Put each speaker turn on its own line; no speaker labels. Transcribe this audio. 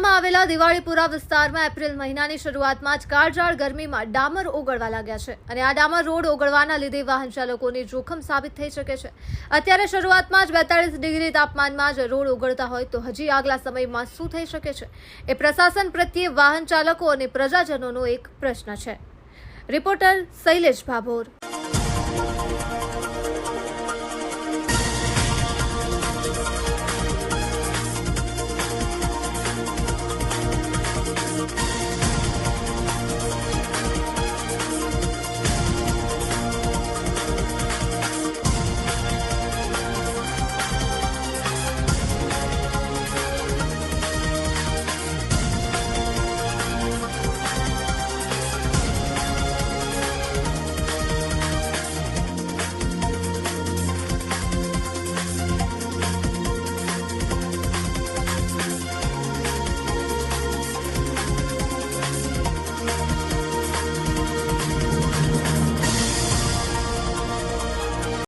જિલ્લામાં આવેલા દિવાળીપુરા વિસ્તારમાં એપ્રિલ મહિનાની શરૂઆતમાં જ કાળઝાળ ગરમીમાં ડામર ઓગળવા લાગ્યા છે અને આ ડામર રોડ ઓગળવાના લીધે વાહન ચાલકોને જોખમ સાબિત થઈ શકે છે. અત્યારે શરૂઆતમાં જ બેતાળીસ ડિગ્રી તાપમાનમાં જ રોડ ઓગળતા હોય તો હજી આગલા સમયમાં શું થઈ શકે છે? એ પ્રશાસન પ્રત્યે વાહન ચાલકો અને પ્રજાજનોનો એક પ્રશ્ન છે. રિપોર્ટર શૈલેષ ભાભોર.